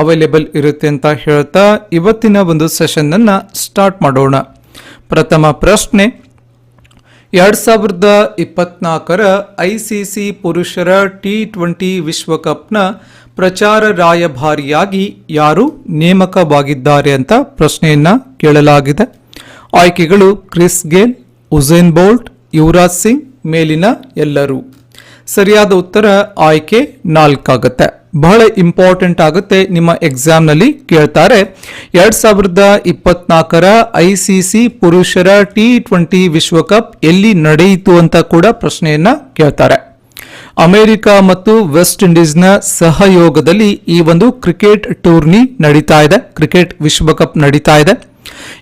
Available ಇರುತ್ತೆ ಅಂತ ಹೇಳ್ತಾ ಇವತ್ತಿನ ಒಂದು ಸೆಷನ್ನನ್ನು ಸ್ಟಾರ್ಟ್ ಮಾಡೋಣ. ಪ್ರಥಮ ಪ್ರಶ್ನೆ, ಎರಡು ಸಾವಿರದ ಇಪ್ಪತ್ನಾಲ್ಕರ ಐ ಸಿ ಸಿ ಪುರುಷರ ಟಿ ಟ್ವೆಂಟಿ ವಿಶ್ವಕಪ್ನ ಪ್ರಚಾರ ರಾಯಭಾರಿಯಾಗಿ ಯಾರು ನೇಮಕವಾಗಿದ್ದಾರೆ ಅಂತ ಪ್ರಶ್ನೆಯನ್ನ ಕೇಳಲಾಗಿದೆ. ಆಯ್ಕೆಗಳು Chris Gayle, Usain Bolt, Yuvraj Singh ಮೇಲಿನ ಎಲ್ಲರೂ. ಸರಿಯಾದ ಉತ್ತರ ಆಯ್ಕೆ ನಾಲ್ಕಾಗುತ್ತೆ. ಬಹಳ ಇಂಪಾರ್ಟೆಂಟ್ ಆಗುತ್ತೆ ನಿಮ್ಮ ಎಕ್ಸಾಮ್ನಲ್ಲಿ ಕೇಳ್ತಾರೆ. ಎರಡ್ ಸಾವಿರದ ಇಪ್ಪತ್ನಾಲ್ಕರ ಐ ಪುರುಷರ ಟಿ ಟ್ವೆಂಟಿ ವಿಶ್ವಕಪ್ ಎಲ್ಲಿ ನಡೆಯಿತು ಅಂತ ಕೂಡ ಪ್ರಶ್ನೆಯನ್ನ ಕೇಳ್ತಾರೆ. ಅಮೆರಿಕ ಮತ್ತು ವೆಸ್ಟ್ ಇಂಡೀಸ್ನ ಸಹಯೋಗದಲ್ಲಿ ಈ ಒಂದು ಕ್ರಿಕೆಟ್ ಟೂರ್ನಿ ನಡೀತಾ ಇದೆ. ಕ್ರಿಕೆಟ್ ವಿಶ್ವಕಪ್ ನಡೀತಾ ಇದೆ.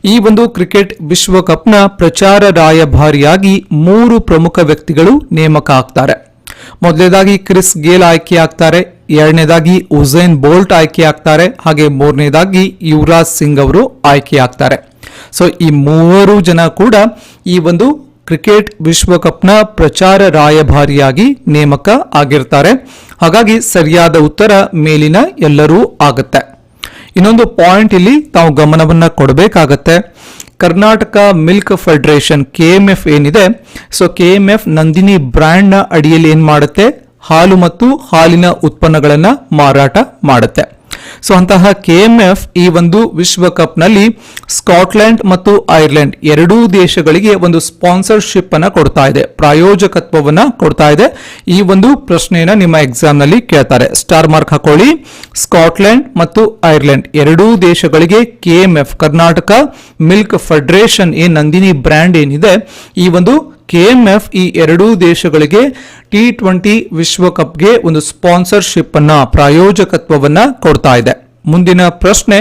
ಈ ಒಂದು ಕ್ರಿಕೆಟ್ ವಿಶ್ವಕಪ್ನ ಪ್ರಚಾರ ರಾಯಭಾರಿಯಾಗಿ ಮೂರು ಪ್ರಮುಖ ವ್ಯಕ್ತಿಗಳು ನೇಮಕ ಆಗ್ತಾರೆ. ಮೊದಲನೇದಾಗಿ ಕ್ರಿಸ್ ಗೇಲ್ ಆಯ್ಕೆ ಆಗ್ತಾರೆ. ಎರಡನೇದಾಗಿ ಉಸೇನ್ ಬೋಲ್ಟ್ ಆಯ್ಕೆ ಆಗ್ತಾರೆ ಹಾಗೆ ಮೂರನೇದಾಗಿ ಯುವರಾಜ್ ಸಿಂಗ್ ಅವರು ಆಯ್ಕೆ ಆಗ್ತಾರೆ ಸೊ ಈ ಮೂವರು ಜನ ಕೂಡ ಈ ಒಂದು ಕ್ರಿಕೆಟ್ ವಿಶ್ವಕಪ್ನ ಪ್ರಚಾರ ರಾಯಭಾರಿಯಾಗಿ ನೇಮಕ ಆಗಿರ್ತಾರೆ. ಹಾಗಾಗಿ ಸರಿಯಾದ ಉತ್ತರ ಮೇಲಿನ ಎಲ್ಲರೂ ಆಗುತ್ತೆ. ಇನ್ನೊಂದು ಪಾಯಿಂಟ್ ಇಲ್ಲಿ ತಾವು ಗಮನವನ್ನ ಕೊಡಬೇಕಾಗತ್ತೆ. Karnataka milk federation K M F ಏನಿದೆ, so K M F Nandini ಬ್ರ್ಯಾಂಡ್ನ ಅಡಿಯಲ್ಲಿ ಏನು ಮಾಡುತ್ತೆ? ಹಾಲು ಮತ್ತು ಹಾಲಿನ ಉತ್ಪನ್ನಗಳನ್ನು ಮಾರಾಟ ಮಾಡುತ್ತೆ. ಸೊ ಅಂತಹ ಕೆಎಂಎಫ್ ಈ ಒಂದು ವಿಶ್ವಕಪ್ನಲ್ಲಿ ಸ್ಕಾಟ್ಲೆಂಡ್ ಮತ್ತು ಐರ್ಲೆಂಡ್ ಎರಡೂ ದೇಶಗಳಿಗೆ ಒಂದು ಸ್ಪಾನ್ಸರ್ಶಿಪ್ ಅನ್ನ ಕೊಡ್ತಾ ಇದೆ. ಪ್ರಾಯೋಜಕತ್ವವನ್ನ ಕೊಡ್ತಾ ಇದೆ. ಈ ಒಂದು ಪ್ರಶ್ನೆಯನ್ನ ನಿಮ್ಮ ಎಕ್ಸಾಮ್ನಲ್ಲಿ ಕೇಳ್ತಾರೆ. ಸ್ಟಾರ್ ಮಾರ್ಕ್ ಹಾಕೊಳ್ಳಿ. ಸ್ಕಾಟ್ಲೆಂಡ್ ಮತ್ತು ಐರ್ಲೆಂಡ್ ಎರಡೂ ದೇಶಗಳಿಗೆ ಕೆಎಂಎಫ್ ಕರ್ನಾಟಕ ಮಿಲ್ಕ್ ಫೆಡರೇಷನ್ ಏನ್ ನಂದಿನಿ ಬ್ರ್ಯಾಂಡ್ ಏನಿದೆ, ಈ ಒಂದು ಕೆಎಂಎಫ್ ಈ ಎರಡೂ ದೇಶಗಳಿಗೆ ಟಿ ಟ್ವೆಂಟಿ ವಿಶ್ವಕಪ್ಗೆ ಒಂದು ಸ್ಪಾನ್ಸರ್ಶಿಪ್ ಅನ್ನ, ಪ್ರಾಯೋಜಕತ್ವವನ್ನು ಕೊಡ್ತಾ ಇದೆ. ಮುಂದಿನ ಪ್ರಶ್ನೆ,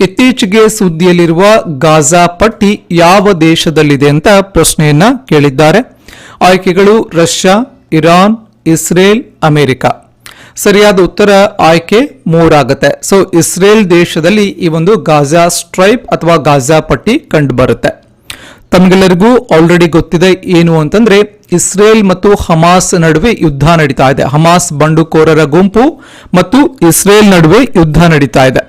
ಇತ್ತೀಚೆಗೆ ಸುದ್ದಿಯಲ್ಲಿರುವ ಗಾಜಾ ಪಟ್ಟಿ ಯಾವ ದೇಶದಲ್ಲಿದೆ ಅಂತ ಪ್ರಶ್ನೆಯನ್ನ ಕೇಳಿದ್ದಾರೆ. ಆಯ್ಕೆಗಳು ರಷ್ಯಾ, ಇರಾನ್, ಇಸ್ರೇಲ್, ಅಮೆರಿಕ. ಸರಿಯಾದ ಉತ್ತರ ಆಯ್ಕೆ ಮೂರಾಗುತ್ತೆ. ಸೊ ಇಸ್ರೇಲ್ ದೇಶದಲ್ಲಿ ಈ ಒಂದು ಗಾಜಾ ಸ್ಟ್ರೈಪ್ ಅಥವಾ ಗಾಜಾ ಪಟ್ಟಿ ಕಂಡು ಬರುತ್ತೆ ತಮಗೆಲ್ಲರಿಗೂ ಆಲ್ರೆಡಿ ಗೊತ್ತಿದೆ ಏನು ಅಂತಂದ್ರೆ ಇಸ್ರೇಲ್ ಮತ್ತು ಹಮಾಸ್ ನಡುವೆ ಯುದ್ಧ ನಡೀತಾ ಇದೆ. ಹಮಾಸ್ ಬಂಡುಕೋರರ ಗುಂಪು ಮತ್ತು ಇಸ್ರೇಲ್ ನಡುವೆ ಯುದ್ಧ ನಡೀತಾ ಇದೆ.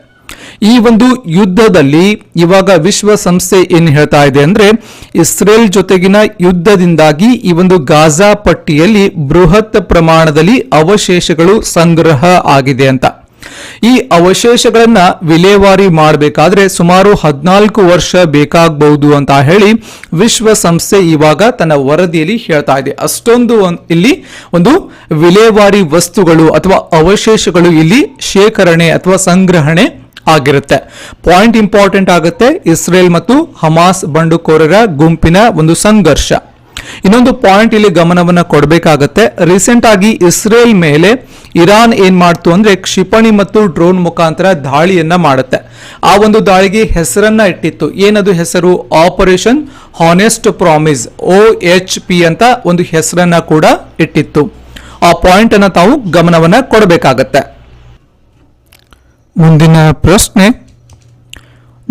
ಈ ಒಂದು ಯುದ್ಧದಲ್ಲಿ ಇವಾಗ ವಿಶ್ವಸಂಸ್ಥೆ ಏನು ಹೇಳ್ತಾ ಇದೆ ಅಂದ್ರೆ ಇಸ್ರೇಲ್ ಜೊತೆಗಿನ ಯುದ್ಧದಿಂದಾಗಿ ಈ ಒಂದು ಗಾಜಾ ಪಟ್ಟಿಯಲ್ಲಿ ಬೃಹತ್ ಪ್ರಮಾಣದಲ್ಲಿ ಅವಶೇಷಗಳು ಸಂಗ್ರಹ ಆಗಿದೆ ಅಂತ. ಈ ಅವಶೇಷಗಳನ್ನ ವಿಲೇವಾರಿ ಮಾಡಬೇಕಾದ್ರೆ ಸುಮಾರು ಹದಿನಾಲ್ಕು ವರ್ಷ ಬೇಕಾಗಬಹುದು ಅಂತ ಹೇಳಿ ವಿಶ್ವಸಂಸ್ಥೆ ಇವಾಗ ತನ್ನ ವರದಿಯಲ್ಲಿ ಹೇಳ್ತಾ ಇದೆ. ಅಷ್ಟೊಂದು ಇಲ್ಲಿ ಒಂದು ವಿಲೇವಾರಿ ವಸ್ತುಗಳು ಅಥವಾ ಅವಶೇಷಗಳು ಇಲ್ಲಿ ಶೇಖರಣೆ ಅಥವಾ ಸಂಗ್ರಹಣೆ ಆಗಿರುತ್ತೆ. ಪಾಯಿಂಟ್ ಇಂಪಾರ್ಟೆಂಟ್ ಆಗುತ್ತೆ ಇಸ್ರೇಲ್ ಮತ್ತು ಹಮಾಸ್ ಬಂಡುಕೋರರ ಗುಂಪಿನ ಒಂದು ಸಂಘರ್ಷ. ಇನ್ನೊಂದು ಪಾಯಿಂಟ್ ಇಲ್ಲಿ ಗಮನವನ್ನ ಕೊಡಬೇಕಾಗತ್ತೆ. ರೀಸೆಂಟ್ ಆಗಿ ಇಸ್ರೇಲ್ ಮೇಲೆ ಇರಾನ್ ಏನ್ ಮಾಡ್ತು ಅಂದ್ರೆ ಕ್ಷಿಪಣಿ ಮತ್ತು ಡ್ರೋನ್ ಮುಖಾಂತರ ದಾಳಿಯನ್ನ ಮಾಡುತ್ತೆ. ಆ ಒಂದು ದಾಳಿಗೆ ಹೆಸರನ್ನ ಇಟ್ಟಿತ್ತು. ಏನದು ಹೆಸರು? Operation honest promise O H P ಅಂತ ಒಂದು ಹೆಸರನ್ನ ಕೂಡ ಇಟ್ಟಿತ್ತು. ಆ ಪಾಯಿಂಟ್ ಅನ್ನ ತಾವು ಗಮನವನ್ನ ಕೊಡಬೇಕಾಗತ್ತೆ. ಮುಂದಿನ ಪ್ರಶ್ನೆ,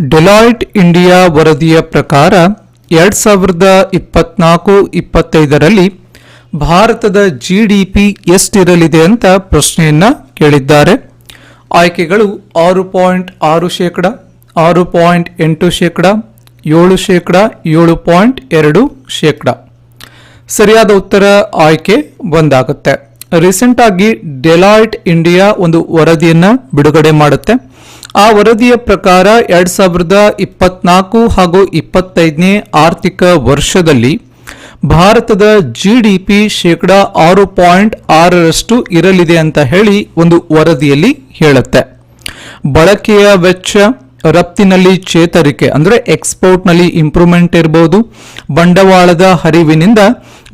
ಡೆಲಾಯ್ಟ್ ಇಂಡಿಯಾ ವರದಿಯ ಪ್ರಕಾರ ಎರಡ್ ಸಾವಿರದ ಇಪ್ಪತ್ನಾಲ್ಕು ಇಪ್ಪತ್ತೈದರಲ್ಲಿ ಭಾರತದ ಜಿ ಡಿ ಪಿ ಎಷ್ಟಿರಲಿದೆ ಅಂತ ಪ್ರಶ್ನೆಯನ್ನ ಕೇಳಿದ್ದಾರೆ. ಆಯ್ಕೆಗಳು ಆರು ಪಾಯಿಂಟ್ ಆರು ಶೇಕಡ, ಆರು ಪಾಯಿಂಟ್ ಎಂಟು ಶೇಕಡ, ಏಳು ಶೇಕಡ, ಏಳು ಪಾಯಿಂಟ್ ಎರಡು ಶೇಕಡ. ಸರಿಯಾದ ಉತ್ತರ ಆಯ್ಕೆ ಒಂದಾಗುತ್ತೆ ರೀಸೆಂಟ್ ಆಗಿ ಡೆಲಾಯ್ಟ್ ಇಂಡಿಯಾ ಒಂದು ವರದಿಯನ್ನು ಬಿಡುಗಡೆ ಮಾಡುತ್ತೆ. ಆ ವರದಿಯ ಪ್ರಕಾರ ಎರಡ್ ಸಾವಿರದ ಇಪ್ಪತ್ನಾಲ್ಕು ಹಾಗೂ ಇಪ್ಪತ್ತೈದನೇ ಆರ್ಥಿಕ ವರ್ಷದಲ್ಲಿ ಭಾರತದ ಜಿಡಿಪಿ ಶೇಕಡಾ ಆರು ಪಾಯಿಂಟ್ ಆರರಷ್ಟು ಇರಲಿದೆ ಅಂತ ಹೇಳಿ ಒಂದು ವರದಿಯಲ್ಲಿ ಹೇಳುತ್ತೆ. ಬಳಕೆಯ ವೆಚ್ಚ ರಫ್ತಿನಲ್ಲಿ ಚೇತರಿಕೆ, ಅಂದರೆ ಎಕ್ಸ್ಪೋರ್ಟ್ನಲ್ಲಿ ಇಂಪ್ರೂವ್ಮೆಂಟ್ ಇರಬಹುದು ಬಂಡವಾಳದ ಹರಿವಿನಿಂದ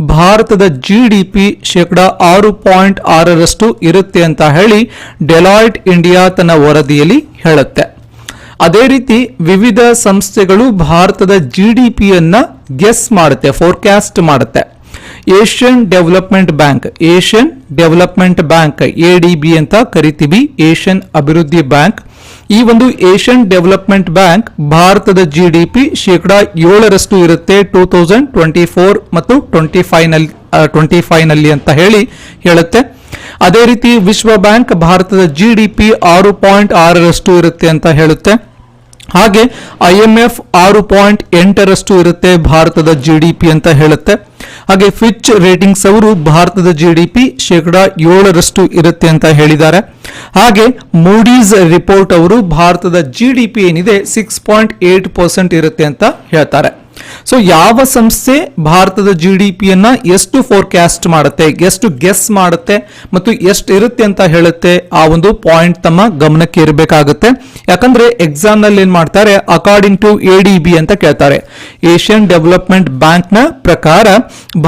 ಭಾರತದ ಜಿ ಡಿ ಪಿ ಶೇಕಡ ಆರು ಪಾಯಿಂಟ್ ಆರರಷ್ಟು ಇರುತ್ತೆ ಅಂತ ಹೇಳಿ ಡೆಲಾಯ್ಟ್ ಇಂಡಿಯಾ ತನ್ನ ವರದಿಯಲ್ಲಿ ಹೇಳುತ್ತೆ. ಅದೇ ರೀತಿ ವಿವಿಧ ಸಂಸ್ಥೆಗಳು ಭಾರತದ ಜಿ ಡಿ ಪಿಯನ್ನು ಗೆಸ್ ಮಾಡುತ್ತೆ ಫೋರ್ಕಾಸ್ಟ್ ಮಾಡುತ್ತೆ. Asian development bank, Asian development bank, A ಅಂತ ಕರಿತೀವಿ, ಏಷ್ಯನ್ ಅಭಿವೃದ್ಧಿ ಬ್ಯಾಂಕ್. ಈ ಒಂದು ಏಷ್ಯನ್ ಡೆವಲಪ್ಮೆಂಟ್ ಬ್ಯಾಂಕ್ ಭಾರತದ ಜಿ ಡಿ ಪಿ ಶೇಕಡ ಏಳರಷ್ಟು ಇರುತ್ತೆ ಟೂ ತೌಸಂಡ್ ಟ್ವೆಂಟಿ ಫೋರ್ ಮತ್ತು ಟ್ವೆಂಟಿ ಫೈವ್ನಲ್ಲಿ ಟ್ವೆಂಟಿ ಫೈವ್ನಲ್ಲಿ ಅಂತ ಹೇಳಿ ಹೇಳುತ್ತೆ. ಅದೇ ರೀತಿ ವಿಶ್ವ ಬ್ಯಾಂಕ್ ಭಾರತದ ಜಿ ಡಿ ಆರು ಪಾಯಿಂಟ್ ಆರರಷ್ಟು ಇರುತ್ತೆ ಅಂತ ಹೇಳುತ್ತೆ. ಹಾಗೆ ಐ ಎಂ ಎಫ್ ಆರು ಪಾಯಿಂಟ್ ಎಂಟರಷ್ಟು ಇರುತ್ತೆ ಭಾರತದ ಜಿ ಡಿ ಪಿ ಅಂತ ಹೇಳುತ್ತೆ. ಹಾಗೆ ಫಿಚ್ ರೇಟಿಂಗ್ಸ್ ಅವರು ಭಾರತದ ಜಿ ಡಿ ಪಿ ಶೇಕಡ ಏಳರಷ್ಟು ಇರುತ್ತೆ ಅಂತ ಹೇಳಿದ್ದಾರೆ. ಹಾಗೆ ಮೂಡೀಸ್ ರಿಪೋರ್ಟ್ ಅವರು ಭಾರತದ ಜಿ ಡಿ ಪಿ ಏನಿದೆ ಸಿಕ್ಸ್ ಪಾಯಿಂಟ್ ಏಟ್ ಪರ್ಸೆಂಟ್ ಇರುತ್ತೆ ಅಂತ ಹೇಳ್ತಾರೆ. ಸೊ ಯಾವ ಸಂಸ್ಥೆ ಭಾರತದ ಜಿ ಡಿ ಪಿಯನ್ನ ಎಷ್ಟು ಫೋರ್ಕಾಸ್ಟ್ ಮಾಡುತ್ತೆ, ಎಷ್ಟು ಗೆಸ್ ಮಾಡುತ್ತೆ ಮತ್ತು ಎಷ್ಟು ಇರುತ್ತೆ ಅಂತ ಹೇಳುತ್ತೆ ಆ ಒಂದು ಪಾಯಿಂಟ್ ತಮ್ಮ ಗಮನಕ್ಕೆ ಇರಬೇಕಾಗುತ್ತೆ. ಯಾಕಂದ್ರೆ ಎಕ್ಸಾಮ್ನಲ್ಲಿ ಏನ್ ಮಾಡ್ತಾರೆ according to A D B ಅಂತ ಕೇಳ್ತಾರೆ. ಏಷ್ಯನ್ ಡೆವಲಪ್ಮೆಂಟ್ ಬ್ಯಾಂಕ್ನ ಪ್ರಕಾರ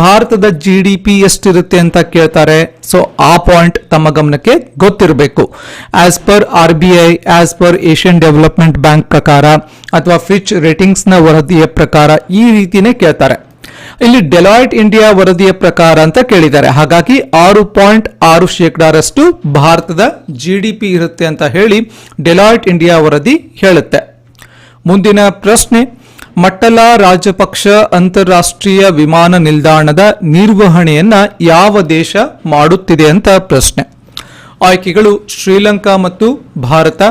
ಭಾರತದ ಜಿ ಡಿ ಪಿ ಎಷ್ಟಿರುತ್ತೆ ಅಂತ ಕೇಳ್ತಾರೆ. ಸೊ ಆ ಪಾಯಿಂಟ್ ತಮ್ಮ ಗಮನಕ್ಕೆ ಗೊತ್ತಿರಬೇಕು. As per R B I as per Asian development bank ಪ್ರಕಾರ ಅಥವಾ ಫಿಚ್ ರೇಟಿಂಗ್ಸ್ನ ವರದಿಯ ಪ್ರಕಾರ ಈ ರೀತಿನೇ ಕೇಳ್ತಾರೆ. ಇಲ್ಲಿ ಡೆಲಾಯ್ಟ್ ಇಂಡಿಯಾ ವರದಿಯ ಪ್ರಕಾರ ಅಂತ ಕೇಳಿದ್ದಾರೆ. ಹಾಗಾಗಿ ಆರು ಪಾಯಿಂಟ್ ಆರು ಶೇಕಡಾರಷ್ಟು ಭಾರತದ ಜಿಡಿಪಿ ಇರುತ್ತೆ ಅಂತ ಹೇಳಿ ಡೆಲಾಯ್ಟ್ ಇಂಡಿಯಾ ವರದಿ ಹೇಳುತ್ತೆ. ಮುಂದಿನ ಪ್ರಶ್ನೆ ಮಟ್ಟಲ ರಾಜಪಕ್ಷ ಅಂತಾರಾಷ್ಟ್ರೀಯ ವಿಮಾನ ನಿಲ್ದಾಣದ ನಿರ್ವಹಣೆಯನ್ನ ಯಾವ ದೇಶ ಮಾಡುತ್ತಿದೆ ಅಂತ ಪ್ರಶ್ನೆ. ಆಯ್ಕೆಗಳು ಶ್ರೀಲಂಕಾ ಮತ್ತು ಭಾರತ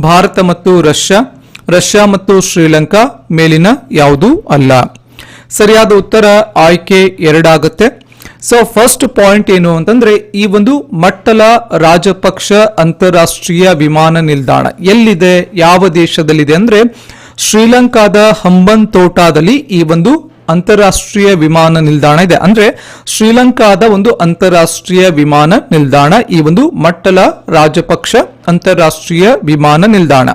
ಭಾರತ ಮತ್ತು ರಷ್ಯಾ ರಷ್ಯಾ ಮತ್ತು ಶ್ರೀಲಂಕಾ ಮೇಲಿನ ಯಾವುದೂ ಅಲ್ಲ. ಸರಿಯಾದ ಉತ್ತರ ಆಯ್ಕೆ ಎರಡಾಗುತ್ತೆ. ಸೊ ಫಸ್ಟ್ ಪಾಯಿಂಟ್ ಏನು ಅಂತಂದ್ರೆ, ಈ ಒಂದು ಮಟ್ಟಲ ರಾಜಪಕ್ಷ ಅಂತಾರಾಷ್ಟ್ರೀಯ ವಿಮಾನ ನಿಲ್ದಾಣ ಎಲ್ಲಿದೆ, ಯಾವ ದೇಶದಲ್ಲಿದೆ ಅಂದ್ರೆ, ಶ್ರೀಲಂಕಾದ ಹಂಬನ್ ತೋಟಾದಲ್ಲಿ ಈ ಒಂದು ಅಂತಾರಾಷ್ಟ್ರೀಯ ವಿಮಾನ ನಿಲ್ದಾಣ ಇದೆ. ಅಂದ್ರೆ, ಶ್ರೀಲಂಕಾದ ಒಂದು ಅಂತಾರಾಷ್ಟ್ರೀಯ ವಿಮಾನ ನಿಲ್ದಾಣ, ಈ ಒಂದು ಮಟ್ಟಲ ರಾಜಪಕ್ಷ ಅಂತಾರಾಷ್ಟ್ರೀಯ ವಿಮಾನ ನಿಲ್ದಾಣ.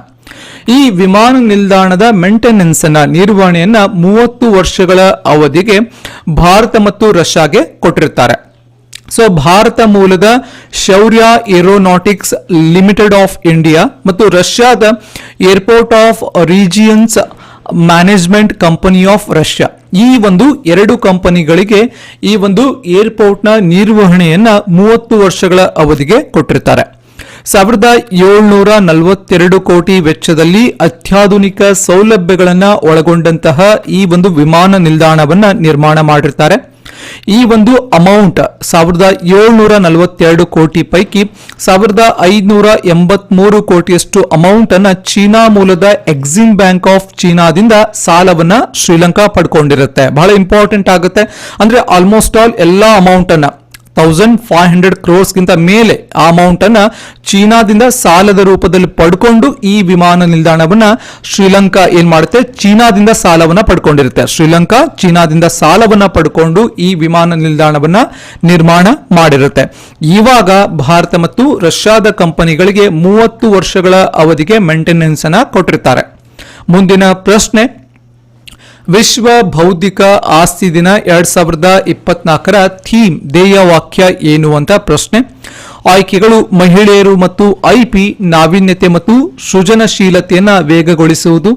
ಈ ವಿಮಾನ ನಿಲ್ದಾಣದ ಮೇಂಟೆನೆನ್ಸ್ ಅನ್ನ ನಿರ್ವಹಣೆಯನ್ನ ಮೂವತ್ತು ವರ್ಷಗಳ ಅವಧಿಗೆ ಭಾರತ ಮತ್ತು ರಷ್ಯಾಗೆ ಕೊಟ್ಟಿರ್ತಾರೆ ಸೊ, ಭಾರತ ಮೂಲದ Shaurya aeronautics limited of India ಮತ್ತು ರಷ್ಯಾದ airport of regions management company of Russia ಈ ಒಂದು ಎರಡು ಕಂಪನಿಗಳಿಗೆ ಈ ಒಂದು ಏರ್ಪೋರ್ಟ್ನ ನಿರ್ವಹಣೆಯನ್ನ ಮೂವತ್ತು ವರ್ಷಗಳ ಅವಧಿಗೆ ಕೊಟ್ಟಿರ್ತಾರೆ ಸಾವಿರದ ಏಳ್ನೂರ ನಲವತ್ತೆರಡು ಕೋಟಿ ವೆಚ್ಚದಲ್ಲಿ ಅತ್ಯಾಧುನಿಕ ಸೌಲಭ್ಯಗಳನ್ನು ಒಳಗೊಂಡಂತಹ ಈ ಒಂದು ವಿಮಾನ ನಿಲ್ದಾಣವನ್ನ ನಿರ್ಮಾಣ ಮಾಡಿರ್ತಾರೆ. ಈ ಒಂದು ಅಮೌಂಟ್ ಸಾವಿರದ ಏಳ್ನೂರ ನಲವತ್ತೆರಡು ಕೋಟಿ ಪೈಕಿ ಸಾವಿರದ ಐದುನೂರ ಎಂಬತ್ಮೂರು ಕೋಟಿಯಷ್ಟು ಅಮೌಂಟ್ ಅನ್ನ ಚೀನಾ ಮೂಲದ ಎಕ್ಸಿಮ್ ಬ್ಯಾಂಕ್ ಆಫ್ ಚೀನಾದಿಂದ ಸಾಲವನ್ನ ಶ್ರೀಲಂಕಾ ಪಡ್ಕೊಂಡಿರುತ್ತೆ. ಬಹಳ ಇಂಪಾರ್ಟೆಂಟ್ ಆಗುತ್ತೆ. ಅಂದ್ರೆ ಆಲ್ಮೋಸ್ಟ್ ಆಲ್ ಎಲ್ಲಾ ಅಮೌಂಟ್ ಅನ್ನ ತೌಸಂಡ್ ಫೈವ್ ಹಂಡ್ರೆಡ್ ಕ್ರೋರ್ಸ್ಗಿಂತ ಮೇಲೆ ಆ ಅಮೌಂಟ್ ಅನ್ನ ಚೀನಾದಿಂದ ಸಾಲದ ರೂಪದಲ್ಲಿ ಪಡ್ಕೊಂಡು ಈ ವಿಮಾನ ನಿಲ್ದಾಣವನ್ನ ಶ್ರೀಲಂಕಾ ಏನ್ ಮಾಡುತ್ತೆ? ಚೀನಾದಿಂದ ಸಾಲವನ್ನ ಪಡ್ಕೊಂಡಿರುತ್ತೆ. ಶ್ರೀಲಂಕಾ ಚೀನಾದಿಂದ ಸಾಲವನ್ನ ಪಡ್ಕೊಂಡು ಈ ವಿಮಾನ ನಿಲ್ದಾಣವನ್ನ ನಿರ್ಮಾಣ ಮಾಡಿರುತ್ತೆ. ಇವಾಗ ಭಾರತ ಮತ್ತು ರಷ್ಯಾದ ಕಂಪನಿಗಳಿಗೆ ಮೂವತ್ತು ವರ್ಷಗಳ ಅವಧಿಗೆ ಮೇಂಟೆನೆನ್ಸ್ ಅನ್ನ ಕೊಟ್ಟಿರ್ತಾರೆ. ಮುಂದಿನ ಪ್ರಶ್ನೆ ವಿಶ್ವ ಬೌದ್ಧಿಕ ಆಸ್ತಿ ದಿನ ಎರಡ್ ಸಾವಿರದ ಇಪ್ಪತ್ನಾಲ್ಕರ ಥೀಮ್ ಧ್ಯೇಯ ವಾಕ್ಯ ಏನು ಅಂತ ಪ್ರಶ್ನೆ. ಆಯ್ಕೆಗಳು ಮಹಿಳೆಯರು ಮತ್ತು ಐಪಿ ನಾವೀನ್ಯತೆ ಮತ್ತು ಸೃಜನಶೀಲತೆಯನ್ನು ವೇಗಗೊಳಿಸುವುದು.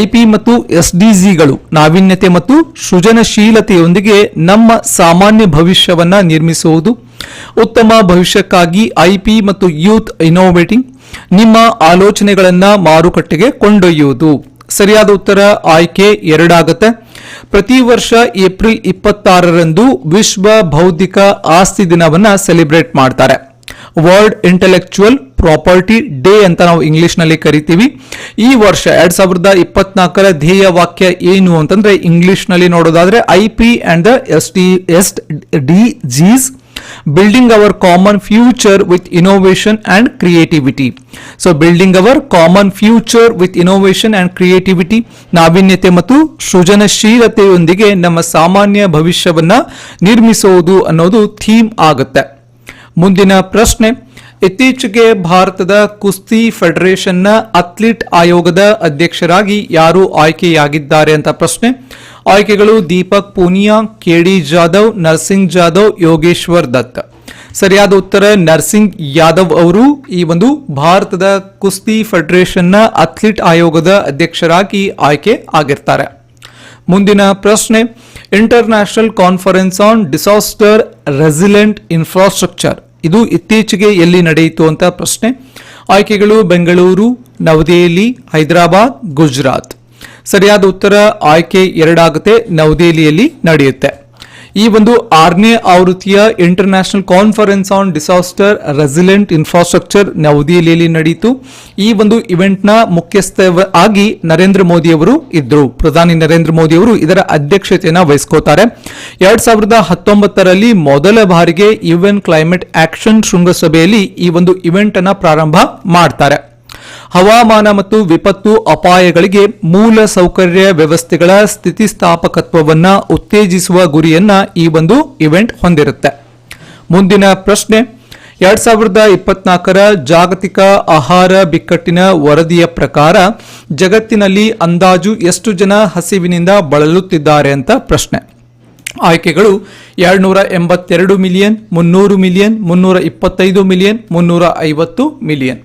ಐಪಿ ಮತ್ತು ಎಸ್ಡಿಜಿಗಳು ನಾವೀನ್ಯತೆ ಮತ್ತು ಸೃಜನಶೀಲತೆಯೊಂದಿಗೆ ನಮ್ಮ ಸಾಮಾನ್ಯ ಭವಿಷ್ಯವನ್ನು ನಿರ್ಮಿಸುವುದು. ಉತ್ತಮ ಭವಿಷ್ಯಕ್ಕಾಗಿ ಐಪಿ ಮತ್ತು ಯೂತ್ ಇನ್ನೋವೇಟಿಂಗ್, ನಿಮ್ಮ ಆಲೋಚನೆಗಳನ್ನು ಮಾರುಕಟ್ಟೆಗೆ ಕೊಂಡೊಯ್ಯುವುದು. ಸರಿಯಾದ ಉತ್ತರ ಆಯ್ಕೆ ಎರಡಾಗುತ್ತೆ. ಪ್ರತಿ ವರ್ಷ ಏಪ್ರಿಲ್ ಇಪ್ಪತ್ತಾರರಂದು ವಿಶ್ವ ಬೌದ್ಧಿಕ ಆಸ್ತಿ ದಿನವನ್ನ ಸೆಲೆಬ್ರೇಟ್ ಮಾಡ್ತಾರೆ. ವರ್ಲ್ಡ್ ಇಂಟೆಲೆಕ್ಚುಯಲ್ ಪ್ರಾಪರ್ಟಿ ಡೇ ಅಂತ ನಾವು ಇಂಗ್ಲಿಷ್ನಲ್ಲಿ ಕರಿತೀವಿ. ಈ ವರ್ಷ ಎರಡ್ ಸಾವಿರದ ಇಪ್ಪತ್ನಾಲ್ಕರ ಧ್ಯೇಯ ವಾಕ್ಯ ಏನು ಅಂತಂದ್ರೆ ಇಂಗ್ಲಿಷ್ನಲ್ಲಿ ನೋಡೋದಾದ್ರೆ I P and the S T S D Gs building our common future with innovation and creativity so building our common future with innovation and creativity ನಾವೀನ್ಯತೆ ಮತ್ತು ಸೃಜನಶೀಲತೆಯೊಂದಿಗೆ ನಮ್ಮ ಸಾಮಾನ್ಯ ಭವಿಷ್ಯವನ್ನ ನಿರ್ಮಿಸುವುದು ಅನ್ನೋದು ಥೀಮ್ ಆಗುತ್ತೆ. ಮುಂದಿನ ಪ್ರಶ್ನೆ, ಇತ್ತೀಚೆಗೆ ಭಾರತದ ಕುಸ್ತಿ ಫೆಡರೇಷನ್ನ ಅಥ್ಲೀಟ್ ಆಯೋಗದ ಅಧ್ಯಕ್ಷರಾಗಿ ಯಾರು ಆಯ್ಕೆಯಾಗಿದ್ದಾರೆ ಅಂತ ಪ್ರಶ್ನೆ. ಆಯ್ಕೆಗಳು ದೀಪಕ್, ಪೂನಿಯಾ ಕೆಡಿ ಜಾಧವ್, ನರ್ಸಿಂಗ್ ಜಾಧವ್, ಯೋಗೇಶ್ವರ್ ದತ್. ಸರಿಯಾದ ಉತ್ತರ ನರ್ಸಿಂಗ್ ಯಾದವ್ ಅವರು ಈ ಒಂದು ಭಾರತದ ಕುಸ್ತಿ ಫೆಡರೇಷನ್ನ ಅಥ್ಲೀಟ್ ಆಯೋಗದ ಅಧ್ಯಕ್ಷರಾಗಿ ಆಯ್ಕೆ ಆಗಿರ್ತಾರೆ. ಮುಂದಿನ ಪ್ರಶ್ನೆ, international conference on disaster resilient infrastructure. ಇದು ಇತ್ತೀಚೆಗೆ ಎಲ್ಲಿ ನಡೆಯಿತು ಅಂತ ಪ್ರಶ್ನೆ. ಆಯ್ಕೆಗಳು ಬೆಂಗಳೂರು, ನವದೆಹಲಿ, ಹೈದರಾಬಾದ್, ಗುಜರಾತ್. ಸರಿಯಾದ ಉತ್ತರ ಆಯ್ಕೆ ಎರಡಾಗುತ್ತೆ, ನವದೆಹಲಿಯಲ್ಲಿ ನಡೆಯುತ್ತೆ. ಈ ಒಂದು ಆರನೇ ಆವೃತ್ತಿಯ international conference on disaster resilient infrastructure ನವದೆಹಲಿಯಲ್ಲಿ ನಡೆಯಿತು. ಈ ಒಂದು ಇವೆಂಟ್ನ ಮುಖ್ಯಸ್ಥ ಆಗಿ ನರೇಂದ್ರ ಮೋದಿ ಅವರು ಇದ್ರು. ಪ್ರಧಾನಿ ನರೇಂದ್ರ ಮೋದಿ ಅವರು ಇದರ ಅಧ್ಯಕ್ಷತೆಯನ್ನು ವಹಿಸ್ಕೋತಾರೆ ಎರಡ್ ಸಾವಿರದ ಹತ್ತೊಂಬತ್ತರಲ್ಲಿ ಮೊದಲ ಬಾರಿಗೆ ಯುಎನ್ ಕ್ಲೈಮೇಟ್ ಆಕ್ಷನ್ ಶೃಂಗಸಭೆಯಲ್ಲಿ ಈ ಒಂದು ಇವೆಂಟ್ ಅನ್ನ ಪ್ರಾರಂಭ ಮಾಡ್ತಾರೆ. ಹವಾಮಾನ ಮತ್ತು ವಿಪತ್ತು ಅಪಾಯಗಳಿಗೆ ಮೂಲ ಸೌಕರ್ಯ ವ್ಯವಸ್ಥೆಗಳ ಸ್ಥಿತಿಸ್ಥಾಪಕತ್ವವನ್ನು ಉತ್ತೇಜಿಸುವ ಗುರಿಯನ್ನ ಈ ಒಂದು ಇವೆಂಟ್ ಹೊಂದಿರುತ್ತೆ. ಮುಂದಿನ ಪ್ರಶ್ನೆ, ಎರಡ್ ಸಾವಿರದ ಇಪ್ಪತ್ನಾಲ್ಕರ ಜಾಗತಿಕ ಆಹಾರ ಬಿಕ್ಕಟ್ಟಿನ ವರದಿಯ ಪ್ರಕಾರ ಜಗತ್ತಿನಲ್ಲಿ ಅಂದಾಜು ಎಷ್ಟು ಜನ ಹಸಿವಿನಿಂದ ಬಳಲುತ್ತಿದ್ದಾರೆ ಅಂತ ಪ್ರಶ್ನೆ. ಆಯ್ಕೆಗಳು ಎರಡ್ನೂರ ಎಂಬತ್ತೆರಡು ಮಿಲಿಯನ್, ಮುನ್ನೂರು ಮಿಲಿಯನ್, ಮುನ್ನೂರ ಇಪ್ಪತ್ತೈದು ಮಿಲಿಯನ್, ಮುನ್ನೂರ ಐವತ್ತು ಮಿಲಿಯನ್.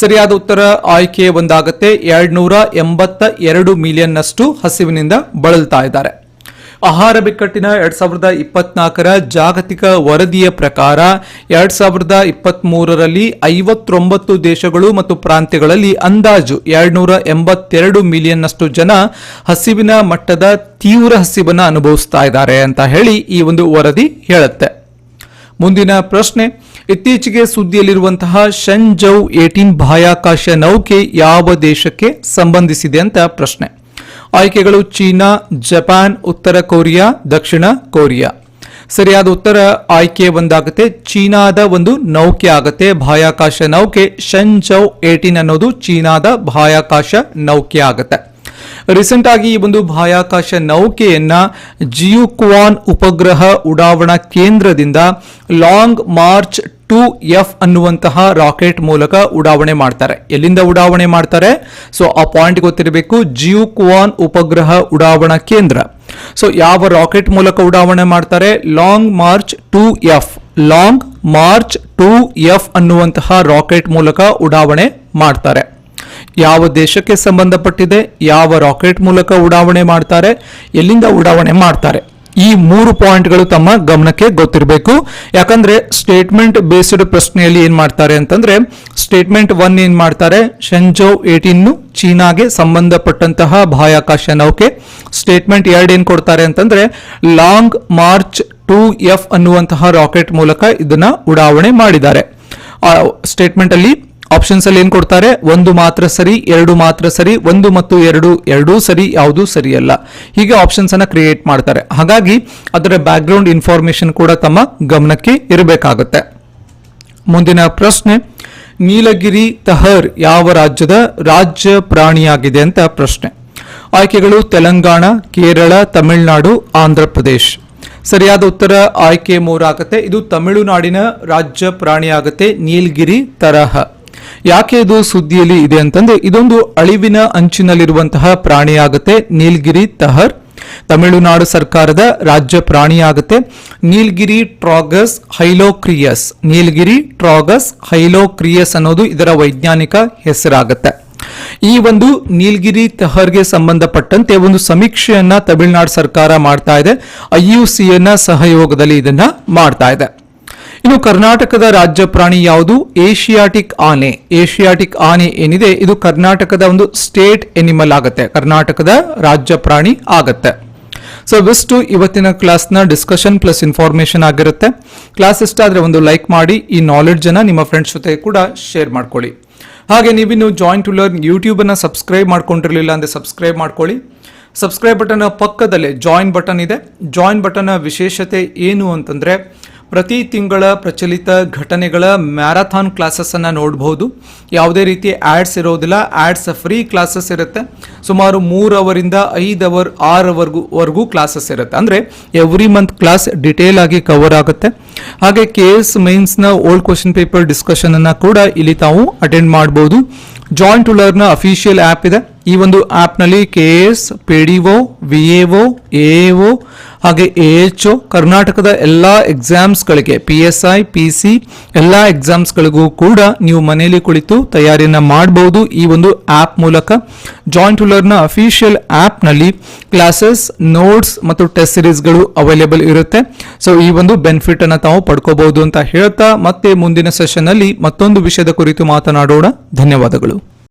ಸರಿಯಾದ ಉತ್ತರ ಆಯ್ಕೆ ಒಂದಾಗತ್ತೆ. ಎರಡ್ನೂರ ಎಂಬತ್ತ ಎರಡು ಮಿಲಿಯನ್ನಷ್ಟು ಹಸಿವಿನಿಂದ ಬಳಲ್ತಾ ಇದ್ದಾರೆ. ಆಹಾರ ಬಿಕ್ಕಟ್ಟಿನ ಎರಡ್ ಸಾವಿರದ ಇಪ್ಪತ್ನಾಲ್ಕರ ಜಾಗತಿಕ ವರದಿಯ ಪ್ರಕಾರ ಎರಡ್ ಸಾವಿರದ ಇಪ್ಪತ್ತ್ ಮೂರರಲ್ಲಿ ಐವತ್ತೊಂಬತ್ತು ದೇಶಗಳು ಮತ್ತು ಪ್ರಾಂತ್ಯಗಳಲ್ಲಿ ಅಂದಾಜು ಎರಡ್ನೂರ ಎಂಬತ್ತೆರಡು ಮಿಲಿಯನ್ನಷ್ಟು ಜನ ಹಸಿವಿನ ಮಟ್ಟದ ತೀವ್ರ ಹಸಿವನ್ನು ಅನುಭವಿಸ್ತಾ ಇದ್ದಾರೆ ಅಂತ ಹೇಳಿ ಈ ಒಂದು ವರದಿ ಹೇಳುತ್ತೆ. ಮುಂದಿನ ಪ್ರಶ್ನೆ. ಇತ್ತೀಚೆಗೆ ಸುದ್ದಿಯಲ್ಲಿರುವಂತಹ ಶಂಜೌ ಏಟೀನ್ ಬಾಹ್ಯಾಕಾಶ ನೌಕೆ ಯಾವ ದೇಶಕ್ಕೆ ಸಂಬಂಧಿಸಿದೆ ಅಂತ ಪ್ರಶ್ನೆ. ಆಯ್ಕೆಗಳು ಚೀನಾ, ಜಪಾನ್, ಉತ್ತರ ಕೊರಿಯಾ, ದಕ್ಷಿಣ ಕೊರಿಯಾ. ಸರಿಯಾದ ಉತ್ತರ ಆಯ್ಕೆ ಒಂದಾಗುತ್ತೆ. ಚೀನಾದ ಒಂದು ನೌಕೆ ಆಗುತ್ತೆ. ಬಾಹ್ಯಾಕಾಶ ನೌಕೆ ಶಂಜೌ ಏಟೀನ್ ಅನ್ನೋದು ಚೀನಾದ ಬಾಹ್ಯಾಕಾಶ ನೌಕೆ ಆಗುತ್ತೆ. ರೀಸೆಂಟ್ ಆಗಿ ಈ ಒಂದು ಬಾಹ್ಯಾಕಾಶ ನೌಕೆಯನ್ನ ಜಿಯುಕ್ವಾನ್ ಉಪಗ್ರಹ ಉಡಾವಣಾ ಕೇಂದ್ರದಿಂದ ಲಾಂಗ್ ಮಾರ್ಚ್ ಟು ಎಫ್ ಅನ್ನುವಂತಹ ರಾಕೆಟ್ ಮೂಲಕ ಉಡಾವಣೆ ಮಾಡ್ತಾರೆ. ಎಲ್ಲಿಂದ ಉಡಾವಣೆ ಮಾಡ್ತಾರೆ? ಸೊ ಆ ಪಾಯಿಂಟ್ ಗೊತ್ತಿರಬೇಕು. ಜಿಯುಕ್ವಾನ್ ಉಪಗ್ರಹ ಉಡಾವಣಾ ಕೇಂದ್ರ. ಸೊ ಯಾವ ರಾಕೆಟ್ ಮೂಲಕ ಉಡಾವಣೆ ಮಾಡ್ತಾರೆ? Long march two F. Long march two F ಅನ್ನುವಂತಹ ರಾಕೆಟ್ ಮೂಲಕ ಉಡಾವಣೆ ಮಾಡ್ತಾರೆ. ಯಾವ ದೇಶಕ್ಕೆ ಸಂಬಂಧಪಟ್ಟಿದೆ, ಯಾವ ರಾಕೆಟ್ ಮೂಲಕ ಉಡಾವಣೆ ಮಾಡ್ತಾರೆ, ಎಲ್ಲಿಂದ ಉಡಾವಣೆ ಮಾಡ್ತಾರೆ. ಈ ಮೂರು ಪಾಯಿಂಟ್ಗಳು ತಮ್ಮ ಗಮನಕ್ಕೆ ಗೊತ್ತಿರಬೇಕು. ಯಾಕಂದ್ರೆ ಸ್ಟೇಟ್ಮೆಂಟ್ ಬೇಸ್ಡ್ ಪ್ರಶ್ನೆಯಲ್ಲಿ ಏನ್ ಮಾಡ್ತಾರೆ ಅಂತಂದ್ರೆ ಸ್ಟೇಟ್ಮೆಂಟ್ ಒನ್ ಏನ್ ಮಾಡ್ತಾರೆ? ಶೆಂಜೋ ಏಟೀನ್ ಚೀನಾಗೆ ಸಂಬಂಧಪಟ್ಟಂತಹ ಬಾಹ್ಯಾಕಾಶ ನೌಕೆ. ಸ್ಟೇಟ್ಮೆಂಟ್ ಎರಡು ಏನ್ ಕೊಡ್ತಾರೆ ಅಂತಂದ್ರೆ ಲಾಂಗ್ ಮಾರ್ಚ್ ಟೂ ಎಫ್ ಅನ್ನುವಂತಹ ರಾಕೆಟ್ ಮೂಲಕ ಇದನ್ನ ಉಡಾವಣೆ ಮಾಡಿದ್ದಾರೆ. ಸ್ಟೇಟ್ಮೆಂಟ್ ಅಲ್ಲಿ ಆಪ್ಷನ್ಸ್ ಅಲ್ಲಿ ಏನ್ ಕೊಡ್ತಾರೆ? ಒಂದು ಮಾತ್ರ ಸರಿ, ಎರಡು ಮಾತ್ರ ಸರಿ, ಒಂದು ಮತ್ತು ಎರಡು, ಎರಡೂ ಸರಿ, ಯಾವುದೂ ಸರಿಯಲ್ಲ ಹೀಗೆ ಆಪ್ಷನ್ಸ್ ಅನ್ನ ಕ್ರಿಯೇಟ್ ಮಾಡ್ತಾರೆ. ಹಾಗಾಗಿ ಅದರ ಬ್ಯಾಕ್ಗ್ರೌಂಡ್ ಇನ್ಫಾರ್ಮೇಶನ್ ಕೂಡ ತಮ್ಮ ಗಮನಕ್ಕೆ ಇರಬೇಕಾಗುತ್ತೆ. ಮುಂದಿನ ಪ್ರಶ್ನೆ, ನೀಲಗಿರಿ ತಹರ್ ಯಾವ ರಾಜ್ಯದ ರಾಜ್ಯ ಪ್ರಾಣಿಯಾಗಿದೆ ಅಂತ ಪ್ರಶ್ನೆ. ಆಯ್ಕೆಗಳು ತೆಲಂಗಾಣ, ಕೇರಳ, ತಮಿಳುನಾಡು, ಆಂಧ್ರ ಪ್ರದೇಶ್. ಸರಿಯಾದ ಉತ್ತರ ಆಯ್ಕೆ ಮೂರಾಗುತ್ತೆ. ಇದು ತಮಿಳುನಾಡಿನ ರಾಜ್ಯ ಪ್ರಾಣಿಯಾಗುತ್ತೆ. ನೀಲಗಿರಿ ತರಹ. ಯಾಕೆ ಇದು ಸುದ್ದಿಯಲ್ಲಿ ಇದೆ ಅಂತಂದ್ರೆ ಇದೊಂದು ಅಳಿವಿನ ಅಂಚಿನಲ್ಲಿರುವಂತಹ ಪ್ರಾಣಿಯಾಗುತ್ತೆ. ನೀಲಗಿರಿ, ತಹರ್. ತಮಿಳುನಾಡು ಸರ್ಕಾರದ ರಾಜ್ಯ ಪ್ರಾಣಿಯಾಗುತ್ತೆ. ನೀಲ್ಗಿರಿ ಟ್ರಾಗಸ್ ಹೈಲೋಕ್ರಿಯಸ್. ನೀಲಗಿರಿ ಟ್ರಾಗಸ್ ಹೈಲೋಕ್ರಿಯಸ್ ಅನ್ನೋದು ಇದರ ವೈಜ್ಞಾನಿಕ ಹೆಸರಾಗುತ್ತೆ. ಈ ಒಂದು ನೀಲಗಿರಿ, ತಹರ್ಗೆ ಸಂಬಂಧಪಟ್ಟಂತೆ ಒಂದು ಸಮೀಕ್ಷೆಯನ್ನ ತಮಿಳುನಾಡು ಸರ್ಕಾರ ಮಾಡ್ತಾ ಇದೆ. ಐಯುಸಿಯನ್ನ ಸಹಯೋಗದಲ್ಲಿ ಇದನ್ನ ಮಾಡ್ತಾ ಇದೆ. ಇನ್ನು ಕರ್ನಾಟಕದ ರಾಜ್ಯ ಪ್ರಾಣಿ ಯಾವುದು? ಏಷಿಯಾಟಿಕ್ ಆನೆ. ಏಷಿಯಾಟಿಕ್ ಆನೆ ಏನಿದೆ? ಇದು ಕರ್ನಾಟಕದ ಒಂದು ಸ್ಟೇಟ್ ಎನಿಮಲ್ ಆಗುತ್ತೆ. ಕರ್ನಾಟಕದ ರಾಜ್ಯ ಪ್ರಾಣಿ ಆಗತ್ತೆ. ಸೊ ಇವಿಷ್ಟು ಇವತ್ತಿನ ಕ್ಲಾಸ್ನ ಡಿಸ್ಕಷನ್ ಪ್ಲಸ್ ಇನ್ಫಾರ್ಮೇಶನ್ ಆಗಿರುತ್ತೆ. ಕ್ಲಾಸ್ ಇಷ್ಟ ಒಂದು ಲೈಕ್ ಮಾಡಿ, ಈ ನಾಲೆಡ್ಜನ್ನು ನಿಮ್ಮ ಫ್ರೆಂಡ್ಸ್ ಜೊತೆ ಕೂಡ ಶೇರ್ ಮಾಡ್ಕೊಳ್ಳಿ. ಹಾಗೆ ನೀವಿನ್ನು ಜಾಯಿನ್ ಟು ಲರ್ನ್ ಯೂಟ್ಯೂಬನ್ನು ಸಬ್ಸ್ಕ್ರೈಬ್ ಮಾಡ್ಕೊಂಡಿರಲಿಲ್ಲ ಅಂದರೆ ಸಬ್ಸ್ಕ್ರೈಬ್ ಮಾಡ್ಕೊಳ್ಳಿ. ಸಬ್ಸ್ಕ್ರೈಬ್ ಬಟನ್ ಪಕ್ಕದಲ್ಲೇ ಜಾಯಿನ್ ಬಟನ್ ಇದೆ. ಜಾಯಿನ್ ಬಟನ್ನ ವಿಶೇಷತೆ ಏನು ಅಂತಂದರೆ ಪ್ರತಿ ತಿಂಗಳ ಪ್ರಚಲಿತ ಘಟನೆಗಳ ಮ್ಯಾರಥಾನ್ ಕ್ಲಾಸಸ್ಸನ್ನು ನೋಡಬಹುದು ಯಾವುದೇ ರೀತಿ ಆ್ಯಡ್ಸ್ ಇರೋದಿಲ್ಲ ಆ್ಯಡ್ಸ್ ಫ್ರೀ ಕ್ಲಾಸಸ್ ಇರುತ್ತೆ. ಸುಮಾರು ಮೂರು ಅವರಿಂದ ಐದು ಅವರ್ ಆರು ಅವರ್ಗೂ ವರೆಗೂ ಕ್ಲಾಸಸ್ ಇರುತ್ತೆ. ಅಂದರೆ ಎವ್ರಿ ಮಂತ್ ಕ್ಲಾಸ್ ಡಿಟೇಲ್ ಆಗಿ ಕವರ್ ಆಗುತ್ತೆ. ಹಾಗೆ ಕೆ ಎಸ್ ಮೈನ್ಸ್ನ ಓಲ್ಡ್ ಕ್ವಶನ್ ಪೇಪರ್ ಡಿಸ್ಕಷನನ್ನು ಕೂಡ ಇಲ್ಲಿ ತಾವು ಅಟೆಂಡ್ ಮಾಡ್ಬೋದು. ಜಾಯಿಂಟ್ ಟು ಅಫಿಷಿಯಲ್ ಆ್ಯಪ್ ಇದೆ. ಈ ಒಂದು ಆ್ಯಪ್ನಲ್ಲಿ K S P D O V A O A O ಹಾಗೆ ಎ ಎಚ್ ಒ ಕರ್ನಾಟಕದ ಎಲ್ಲ ಎಕ್ಸಾಮ್ಸ್ಗಳಿಗೆ P S I P C ಎಲ್ಲ ಎಕ್ಸಾಮ್ಸ್ಗಳಿಗೂ ಕೂಡ ನೀವು ಮನೆಯಲ್ಲಿ ಕುಳಿತು ತಯಾರಿಯನ್ನು ಮಾಡಬಹುದು ಈ ಒಂದು ಆ್ಯಪ್ ಮೂಲಕ ಜಾಯಿಂಟ್ ಟು ಲರ್ನ ಅಫಿಷಿಯಲ್ ಆ್ಯಪ್ನಲ್ಲಿ ಕ್ಲಾಸಸ್ ನೋಟ್ಸ್ ಮತ್ತು ಟೆಸ್ಟ್ ಸಿರೀಸ್ಗಳು ಅವೈಲೇಬಲ್ ಇರುತ್ತೆ. ಸೊ ಈ ಒಂದು ಬೆನಿಫಿಟನ್ನು ತಾವು ಪಡ್ಕೋಬಹುದು ಅಂತ ಹೇಳ್ತಾ ಮತ್ತೆ ಮುಂದಿನ ಸೆಷನ್ನಲ್ಲಿ ಮತ್ತೊಂದು ವಿಷಯದ ಕುರಿತು ಮಾತನಾಡೋಣ. ಧನ್ಯವಾದಗಳು.